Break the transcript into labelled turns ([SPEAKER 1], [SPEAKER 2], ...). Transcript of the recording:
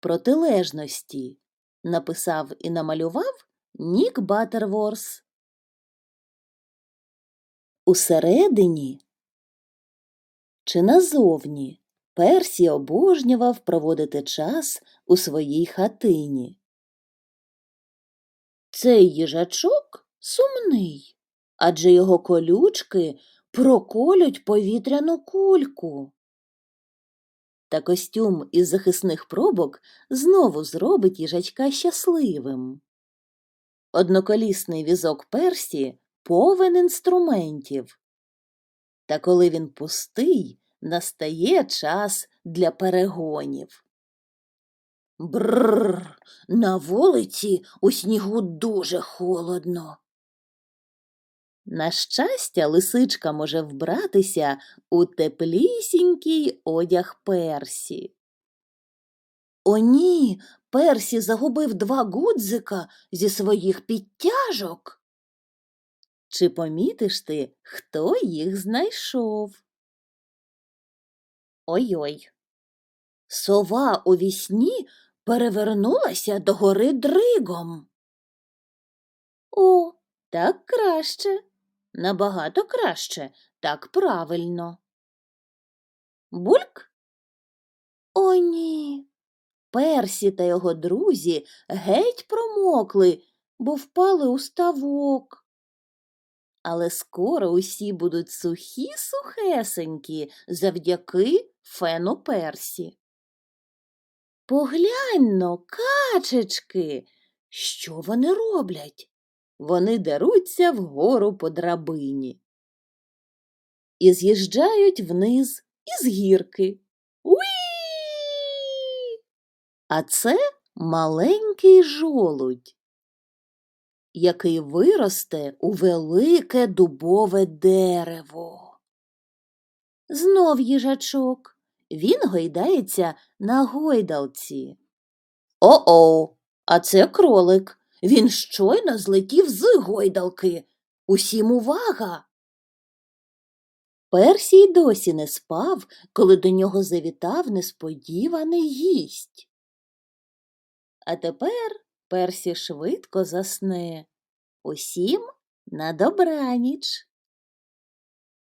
[SPEAKER 1] протилежності, написав і намалював Нік Баттерворс. Усередині чи назовні Персі обожнював проводити час у своїй хатині. Цей їжачок сумний, адже його колючки проколють повітряну кульку. Та костюм із захисних пробок знову зробить їжачка щасливим. Одноколісний візок Персі повен інструментів. Та коли він пустий, настає час для перегонів. Бррр, на вулиці у снігу дуже холодно. На щастя, лисичка може вбратися у теплісінький одяг Персі. О, ні, Персі загубив два гудзика зі своїх підтяжок. Чи помітиш ти, хто їх знайшов? Ой-ой. Сова у вісні перевернулася до гори дригом. О, так краще, набагато краще, так правильно. Бульк? О, ні. Персі та його друзі геть промокли, бо впали у ставок. Але скоро усі будуть сухі сухесенькі завдяки фену Персі. Погляньно, качечки, що вони роблять? Вони деруться вгору по драбині. І з'їжджають вниз із гірки. Уї! А це маленький жолудь, який виросте у велике дубове дерево. Знов їжачок. Він гойдається на гойдалці. О-о, а це кролик. Він щойно злетів з гойдалки. Усім увага. Персі й досі не спав, коли до нього завітав несподіваний гість. А тепер Персі швидко засне. Усім на добраніч.